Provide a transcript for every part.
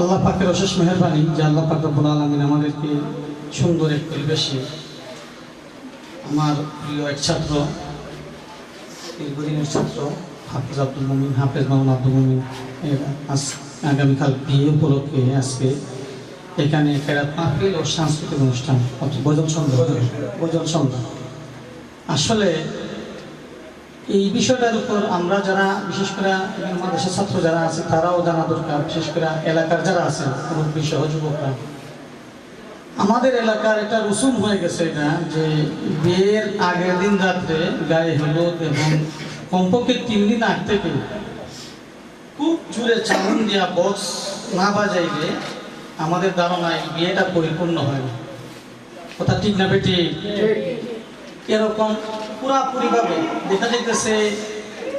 আল্লাহ পাকের অশেষ মেহরবানি, যে আল্লাহ পাক রব্বুল আলমিন আমাদেরকে সুন্দর এক পরিবেশে আমার প্রিয় এক ছাত্র, দীর্ঘদিনের ছাত্র, হাফিজ আব্দুল মমিন, হাফেজ মামুন আব্দুল মমিন আগামীকাল বিয়ে উপলক্ষে আজকে এখানে কেরাত মাহফিল ও সাংস্কৃতিক অনুষ্ঠান ভোজন সন্ধ্যা ভোজন সন্ধ্যা। আসলে এই বিষয়টার উপর আমরা যারা বিশেষ করে এখানে মাদ্রাসার ছাত্র যারা আছে তারাও জানা দরকার বিশেষ করে এলাকার যারা আছেন মুরব্বী সহ যুবকরা। আমাদের এলাকার একটা রসুম হয়ে গেছে এটা যে বিয়ের আগের দিন রাত্রে গায়ে হলুদ এবং কমপক্ষে তিন দিন আগ থেকে খুব জোরে চাউন দিয়া বক্স না বাজাইলে আমাদের ধারণায় বিয়েটা পরিপূর্ণ হয় না। কথা ঠিক না বেটি? এরকম পুরাপুরিভাবে দেখা যাইতেছে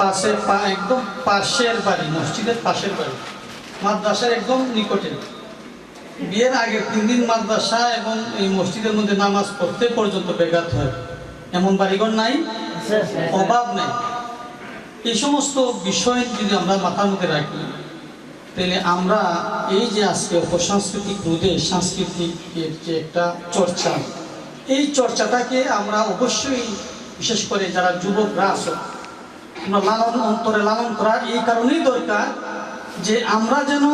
পাশের পা, একদম পাশের বাড়ি, মসজিদের পাশের বাড়ি, মাদ্রাসার একদম নিকটে। বিয়ের আগে তিন দিন মাদ্রাসা এবং এই মসজিদের মধ্যে নামাজ পড়তে পর্যন্ত বেঘাত হয়। এমন বাড়িঘর নাই, অভাব নেই। এই সমস্ত বিষয় যদি আমরা মাথার মধ্যে রাখি, তাহলে আমরা এই যে আজকে অপসাংস্কৃতিক রোধে সাংস্কৃতিক যে একটা চর্চা, এই চর্চাটাকে আমরা অবশ্যই বিশেষ করে যারা যুবকরা আছে আমরা লালন অন্তরে লালন করা এই কারণেই দরকার যে আমরা যেন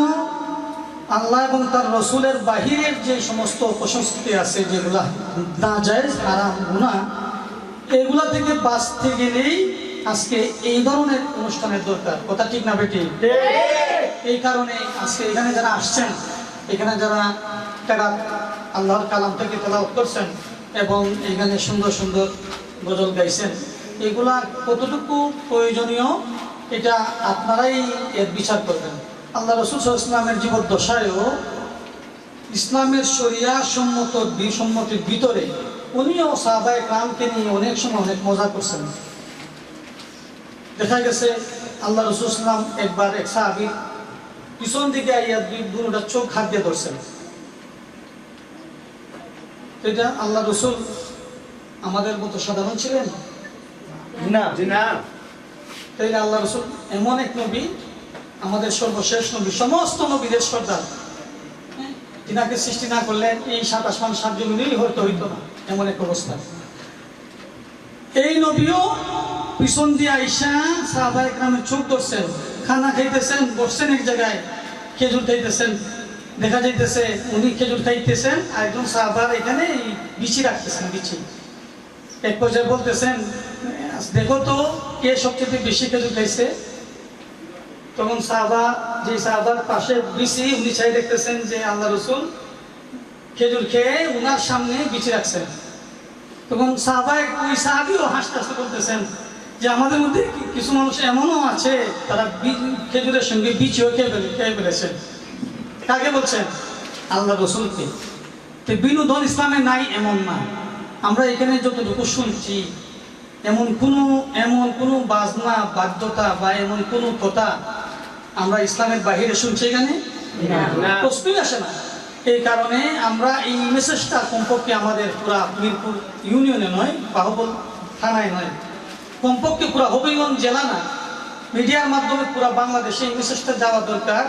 আল্লাহ এবং তার রসুলের বাহিরের যে সমস্ত অপসংস্কৃতি আছে যেগুলা না যায় হারাম গুণা এগুলা থেকে বাঁচতে গেলেই আজকে এই ধরনের অনুষ্ঠানের দরকার। কথা ঠিক না বেটি এই কারণে আজকে এখানে যারা আসছেন এখানে যারা তারা আল্লাহর কালাম থেকে তেলাওয়াত করছেন এবং এখানে সুন্দর সুন্দর গজল গাইছেন। এগুলা কতটুকু প্রয়োজনীয়, এটা আপনারাই এর বিচার করবেন। আল্লাহ রসুল ইসলামের জীবদ্দশায়ও ইসলামের শরিয়া সম্মত বিসম্মতির ভিতরে উনিও সাহাবায় কামকে নিয়ে অনেক সময় অনেক মজা করছেন। দেখা গেছে আল্লাহ রসুল ইসলাম একবার এক সাহাবি পিছন দিকে আইয়া দুই দুটা চোখ হাত দিয়ে ধরছেন। এটা আল্লাহ রসুল আমাদের মতো সাধারণ ছিলেন? না না। তাইলে আল্লাহ রসুল এমন এক নবী আমাদের সর্বশেষ নবী সমস্ত নবীদের সর্দার। হ্যাঁ? তিনাকে সৃষ্টি না করলেন এই সাত আসমান সাত জমিনেই হয়তো হইতো না এমন এক অবস্থা। এই নবীও পিছন দিয়ে আইসা সাহাবা একরামের চোখ ধরছেন খানা খাইতেছেন বসছেন এক জায়গায় খেজুর খাইতেছেন দেখা যাইতেছে উনি খেজুর খাইতেছেন আর একজন সাহাবার এখানে বিচি রাখতেছেন বিচি। এক পর্যায়ে বলতেছেন, দেখো তো কে সবচেয়ে বেশি খেজুর খাইছে? তখন সাহাবা, যে সাহাবার পাশে বিচি উনি চাই দেখতেছেন যে আল্লাহ রসুল খেজুর খেয়ে উনার সামনে বিচি রাখছেন। তখন সাহাবায় ওই সাহাবিও হাসতে হাসতে বলতেছেন যে, আমাদের মধ্যে কিছু মানুষ এমনও আছে, তারা খেজুরের সঙ্গে বিচিও খেয়ে খেয়ে ফেলেছেন কাকে বলছেন? আল্লাহ রসুলকে। বিনোদন ইসলামে নাই এমন না। আমরা এখানে যতটুকু শুনছি এমন কোনো এমন কোনো বাজনা বাধ্যতা বা এমন কোনো কথা আমরা ইসলামের বাহিরে শুনছি এখানে? না। প্রশ্নই আসে না। এই কারণে আমরা এই মেসেজটা কমপক্ষে আমাদের পুরা মিরপুর ইউনিয়নে নয় বাহুবল থানায় নয়। কমপক্ষে পুরা হবিগঞ্জ জেলা না। মিডিয়ার মাধ্যমে পুরা বাংলাদেশে এই মেসেজটা যাওয়া দরকার।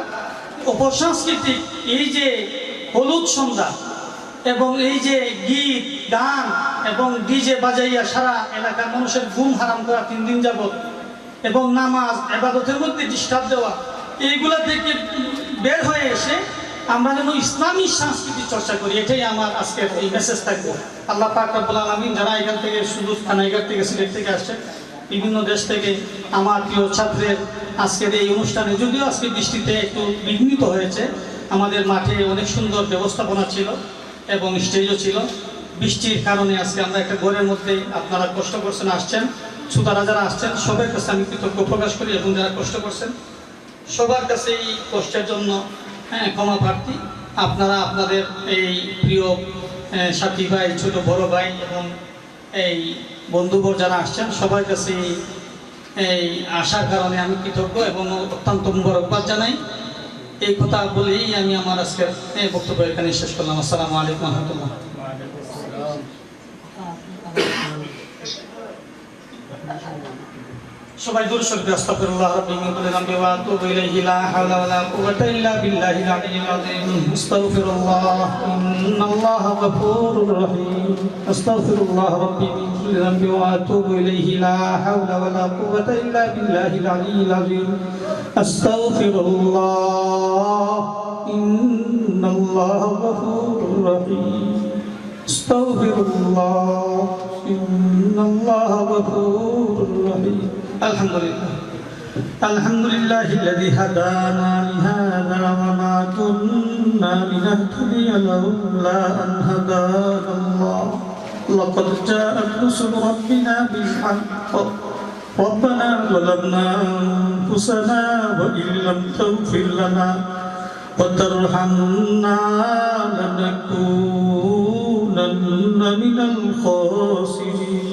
অপসংস্কৃতিক এই যে হলুদ সন্ধ্যা এবং এই যে গীত, গান এবং ডিজে বাজাইয়া সারা এলাকার মানুষের ঘুম হারাম করা তিন দিন যাবত এবং নামাজ, এবাদতের মধ্যে ডিস্টার্ব দেওয়া, এইগুলা থেকে বের হয়ে এসে আমরা যেন ইসলামী সংস্কৃতি চর্চা করি, এটাই আমার আজকের এই মেসেজ থাকবে। আল্লাহ পাক রব্বুল আলামিন যারা এখান থেকে শুধু এখান থেকে সিলেট থেকে আসছে বিভিন্ন দেশ থেকে আমার প্রিয় ছাত্রের আজকের এই অনুষ্ঠানে, যদিও আজকে বৃষ্টিতে একটু বিঘ্নিত হয়েছে, আমাদের মাঠে অনেক সুন্দর ব্যবস্থাপনা ছিল। এবং স্টেজও ছিল। বৃষ্টির কারণে আজকে আমরা একটা ঘরের মধ্যে আপনারা কষ্ট করছেন, আসছেন। শ্রোতারা যারা আসছেন, সবার কাছে আমি কৃতজ্ঞ প্রকাশ করি এবং যারা কষ্ট করছেন, সবার কাছে এই কষ্টের জন্য হ্যাঁ ক্ষমা প্রার্থী। আপনারা আপনাদের এই প্রিয় সাথী ভাই, ছোট, বড় ভাই এবং এই বন্ধুবর যারা আসছেন, সবার কাছে এই আসার কারণে আমি কৃতজ্ঞ এবং অত্যন্ত মুবারকবাদ জানাই। এই কথা বলেই আমি আমার আজকের বক্তব্য এখানে শেষ করলাম। আসসালামু আলাইকুম রহমতুল্লাহ। সবাই দূর শরীফ আস্তাগফিরুল্লাহ রাব্বি মিন কুল্লি যামবি ওয়া আতুবু ইলাইহি লা হাওলা ওয়া লা কুওয়াতা ইল্লা বিল্লাহিল আলিয়্যিল আযীম আস্তাগফিরুল্লাহ ইন্নাল্লাহা গফুরুর রহিম আস্তাগফিরুল্লাহ রাব্বি মিন কুল্লি যামবি ওয়া আতুবু ইলাইহি লা হাওলা ওয়া লা কুওয়াতা ইল্লা বিল্লাহিল আলিয়্যিল আযীম আস্তাগফিরুল্লাহ ইন্নাল্লাহা গফুরুর রহিম استغفر الله إن الله غفور رحيم الحمد لله الحمد لله الذي هدانا لهذا وما كنا لنهتدي لولا أن هدانا الله لقد جاءت رسل ربنا بالحق ربنا ظلمنا أنفسنا وإن لم تغفر لنا وترحمنا لنكونن من الخاسرين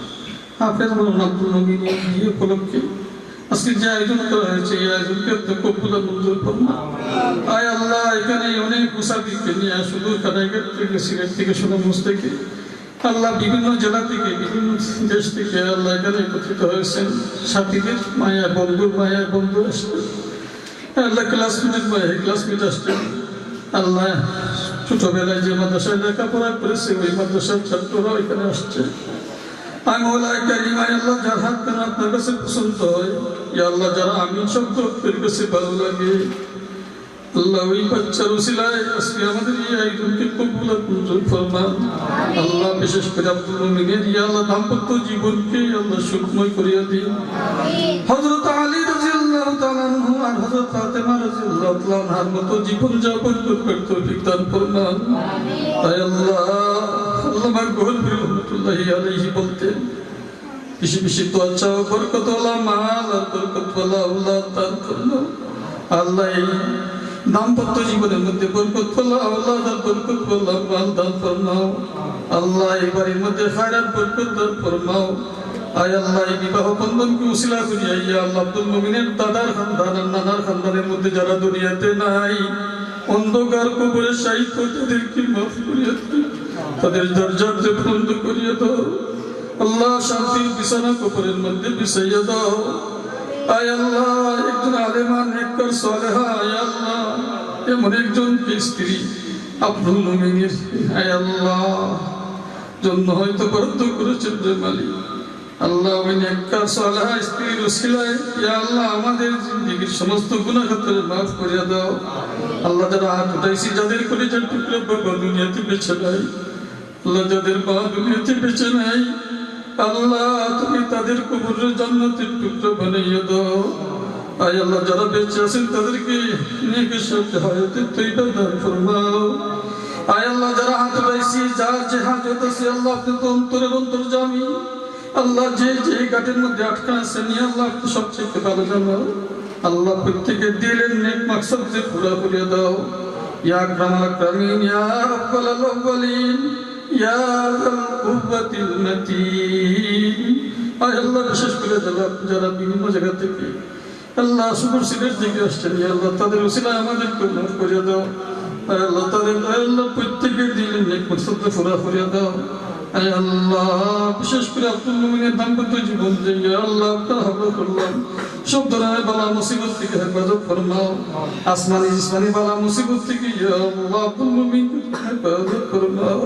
হাফেজ মোহাম্মদ আব্দুল নবীন বিয়ে উপলক্ষে আজকে যে আয়োজন করা হয়েছে, এই আয়োজনকে আপনি কবুল মঞ্জুর করুন। আয় আল্লাহ, এখানে অনেক মুসাফিরকে নিয়ে শুধু কানাইঘাট থেকে সিলেট থেকে সুনামগঞ্জ থেকে। আল্লাহ বিভিন্ন জেলা থেকে, বিভিন্ন দেশ থেকে আল্লাহ এখানে একত্রিত হয়েছেন সাথীদের, মায়া বন্ধুর মায়া বন্ধু আসছেন আল্লাহ ক্লাসমেটের মায়া ক্লাসমেট আসছেন আল্লাহ, ছোটবেলায় যে মাদ্রাসায় লেখাপড়া করেছে, ওই মাদ্রাসার ছাত্ররাও এখানে আসছে। আমি ওলাই কালিমায় আল্লাহ যার হাত কেন আপনার কাছে পছন্দ হয় ইয়া আল্লাহ যারা আমি শব্দ আপনার কাছে ভালো লাগে। আল্লাহ ওই বাচ্চার উসিলায় আজকে আমাদের এই আয়োজনকে কবুল মঞ্জুর ফরমান। আল্লাহ বিশেষ করে আব্দুল মুমিনের ইয়া আল্লাহ দাম্পত্য জীবনকে আল্লাহ সুখময় করিয়া দিন। হযরত আলী রাদিয়াল্লাহু তাআলা আনহু আর হযরত ফাতেমা রাদিয়াল্লাহু তাআলা আনহার মতো জীবন যাপন করতে তৌফিক দান ফরমান। তাই আল্লাহ আল্লাহ গোল রহমতুল্লাহি আলাইহি বলতেন বেশি বেশি তো আচ্ছা বরকত ওলা মাল আর বরকত ওলা আল্লাহ দান করল। আল্লাহ এই দাম্পত্য জীবনের মধ্যে বরকত ওলা আল্লাহ আর বরকত ওলা মাল দান ফরমাও। আল্লাহ এই বাড়ির মধ্যে খায়রাত, বরকত দান ফরমাও। আয় আল্লাহ, এই বিবাহ বন্ধনকে উসিলা করিয়া ইয়া আল্লাহ, আব্দুল মুমিনের দাদার খানদান আর নানার খানদানের মধ্যে যারা দুনিয়াতে নাই, অন্ধকার কবরের সাহিত্য তাদেরকে মাফ করিয়া। তাদের দরজাতে বন্ধ করিয়া দাও। আল্লাহ শান্তির বিছানা কবরের মধ্যে বিছাইয়া দাও। আয় আল্লাহ, একজন আলেমান নেকর সালেহা, আয় আল্লাহ। এমন একজন স্ত্রী? আব্দুল মুমিনের আয় আল্লাহ, জন্য হয়তো বরাদ্দ করেছেন যে মালিক। আল্লাহ ওই নেককার, সালেহা স্ত্রীর উসিলায়, ইয়া আল্লাহ, আমাদের জিন্দগির সমস্ত গুনাহ খাতারে মাফ করিয়া দাও। আল্লাহ যারা হাত উঠাইছি যাদের করে যার টুকরো বাবা দুনিয়াতে বেছে নাই আল্লাহ যাদের মা দুনিয়াতে বেছে নাই। আল্লাহ, তুমি তাদের কবরের জান্নাতের টুকরো বানাইয়া দাও। আয় আল্লাহ, যারা বেঁচে আছেন তাদেরকে নেকের সাথে হায়াতের তৈবা দান ফরমাও। আয় আল্লাহ, যারা হাত উঠাইছি, যার যে হাজত আছে আল্লাহ আপনি তো অন্তরের অন্তর জামি আল্লাহ, যে যে গাটের মধ্যে আটকা আছে নিয়ে আল্লাহ আপনি সবচেয়ে ভালো জানো আল্লাহ প্রত্যেকের দিলেন নেক মাকসাদ যে পুরা করিয়া দাও। ইয়া আকরামাল আকরামিন, ইয়া রাব্বাল আউয়ালিন ইয়া কুওয়াতিল মাতিন। আল্লাহ বিশেষ করে যারা বিভিন্ন জায়গা থেকে আল্লাহ সিলেট থেকে আসছেন আমাদেরকে দাও। আল্লাহ প্রত্যেকের দিলের নেক করিয়া দাও। আল্লাহ বিশেষ করে আব্দুল মুমিনের দাম্পত্য জীবন যে আল্লাহ, আপনার করলাম। সব ধরনের বালা মুসিবত থেকে হেফাজত ফরমাও। আসমানি জিসমানি বালা মুসিবত থেকে আল্লাহ, আব্দুল মুমিন হেফাজত ফরমাও।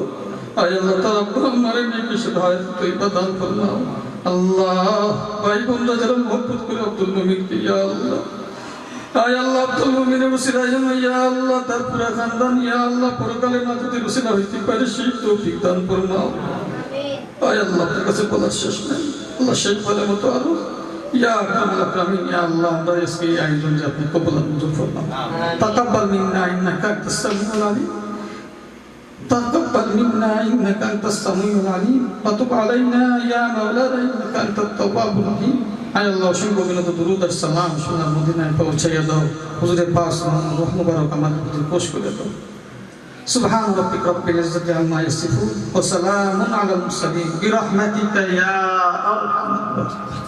আল্লাহ তারা ব্রহ্মারে নেকে সদায়ত তৈবা দান ফরমাও আল্লাহ ভাই বোনরা যারা মহব্বত করে আব্দুল মুমিনকে ইয়া আল্লাহ আয় আল্লাহ আব্দুল মুমিনের উসিলায় যেন ইয়া আল্লাহ তার পুরা খানদান ইয়া আল্লাহ পরকালে না যদি উসিলা হইতে পারে সেই তৌফিক দান ফরমাও আয় আল্লাহ আপনার কাছে বলার শেষ নেই আল্লাহ শেষ বলার মতো আরো ইয়া আকরামুল আকরামিন ইয়া আল্লাহ আমরা আজকে এই আয়োজন যে আপনি কবুল আর মঞ্জুর ফরমাও তাকাব্বাল মিন্না ইন্নাকা আনতাস সামিউল আলিম تقبل منا انك انت السميع العليم وتب علينا يا مولانا انك انت التواب الرحيم আয় আল্লাহ অসংখ্য বিনত দুরুদ আর সালাম সোনার মদিনায় পৌঁছাইয়া দাও হুজুরের পাশ রহ মুবারক আমাদের হুজুর পোষ করে দাও سبحان ربك رب العزة عما يصفون وسلام على المرسلين برحمتك يا أرحم الراحمين